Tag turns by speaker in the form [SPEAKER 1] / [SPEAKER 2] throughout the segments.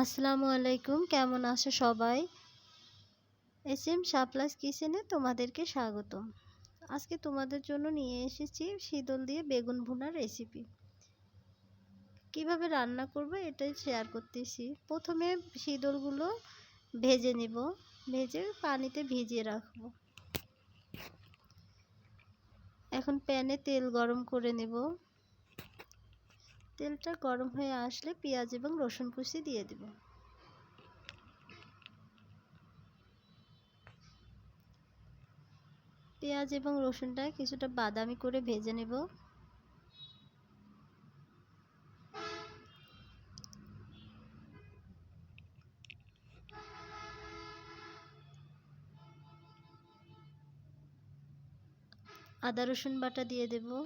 [SPEAKER 1] আসসালামু আলাইকুম, কেমন আছো সবাই? এস এম শাপলাস কিচেনে তোমাদেরকে স্বাগতম। আজকে তোমাদের জন্য নিয়ে এসেছি শীতল দিয়ে বেগুন ভুনার রেসিপি কীভাবে রান্না করব এটাই শেয়ার করতেছি। প্রথমে শীতলগুলো ভেজে নেব, ভেজে পানিতে ভিজিয়ে রাখব। এখন প্যানে তেল গরম করে নেব। তেলটা গরম হয়ে আসলে পেঁয়াজ এবং রসুন কুচি দিয়ে দেব। পেঁয়াজ এবং রসুনটা কিছুটা বাদামি করে ভেজে নেব। আদা রসুন বাটা দিয়ে দেবো।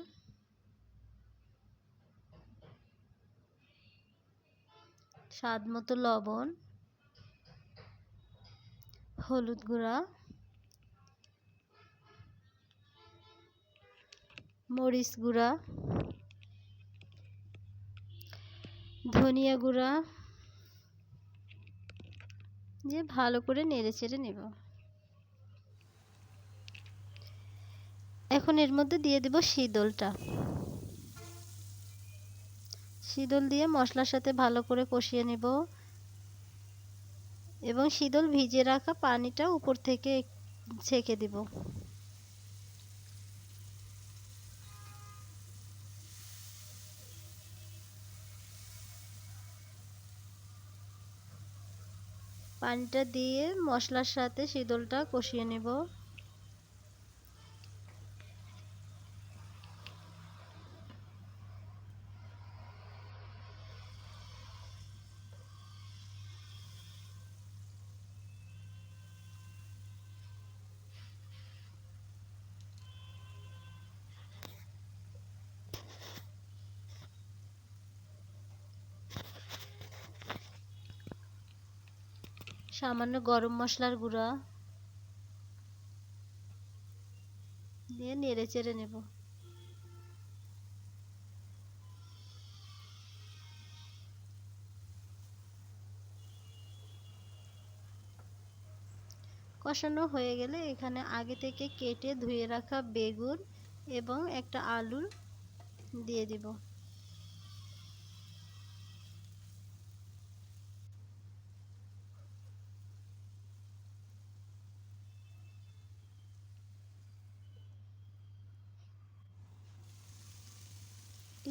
[SPEAKER 1] স্বাদ মতো লবণ, হলুদ গুঁড়া, মরিচ গুঁড়া, ধনিয়া গুঁড়া যে ভালো করে নেড়ে চেড়ে নেব। এখন এর মধ্যে দিয়ে দেব শীতলটা শীতল দিয়ে মশলার সাথে ভালো করে কষিয়ে নেব। এবং শীতল ভিজিয়ে রাখা পানিটা উপর থেকে ছেঁকে দেব। পানিটা দিয়ে মশলার সাথে শীতলটা কষিয়ে নেব। সামান্য গরম মশলার গুঁড়া। দিয়ে নেড়ে চেড়ে নেব। কষানো হয়ে গেলে এখানে আগে থেকে কেটে ধুয়ে রাখা বেগুন এবং একটা আলু দিয়ে দিব।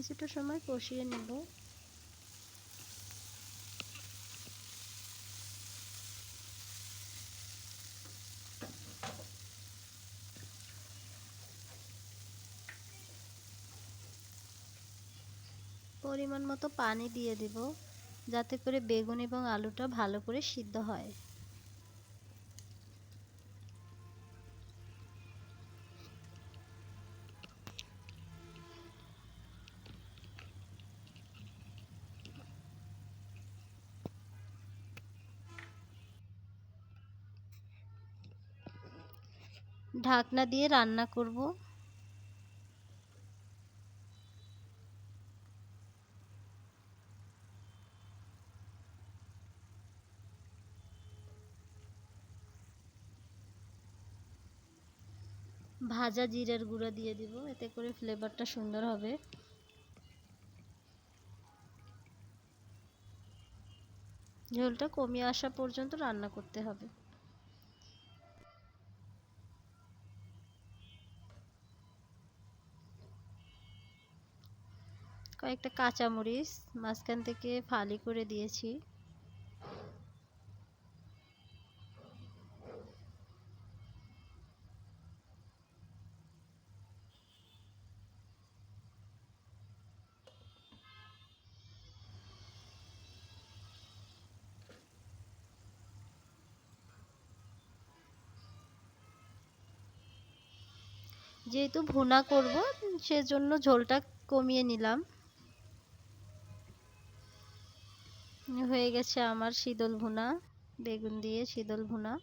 [SPEAKER 1] কিছুটা সময় কষিয়ে নেব। পরিমাণ মতো পানি দিয়ে দেব, যাতে করে বেগুন এবং আলুটা ভালো করে সিদ্ধ হয়। ঢাকনা দিয়ে রান্না করব। ভাজা জিরের গুঁড়া দিয়ে দিব, এতে করে ফ্লেভারটা সুন্দর হবে। ঝোলটা কমিয়ে আসা পর্যন্ত রান্না করতে হবে। কয়েকটা কাঁচামরিচ মাঝখান থেকে ফালি করে দিয়েছি। যেহেতু ভুনা করব সেজন্য ঝোলটা কমিয়ে নিলাম। হয়ে গেছে আমার শীতল ভুনা, বেগুন দিয়ে শীতল ভুনা।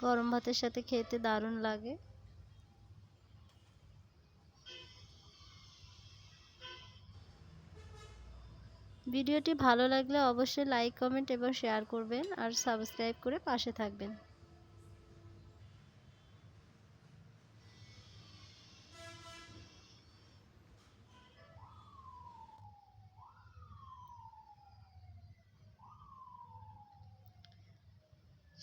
[SPEAKER 1] গরম ভাতের সাথে খেতে দারুণ লাগে। ভিডিওটি ভালো লাগলে অবশ্যই লাইক কমেন্ট এবং শেয়ার করবেন আর সাবস্ক্রাইব করে পাশে থাকবেন।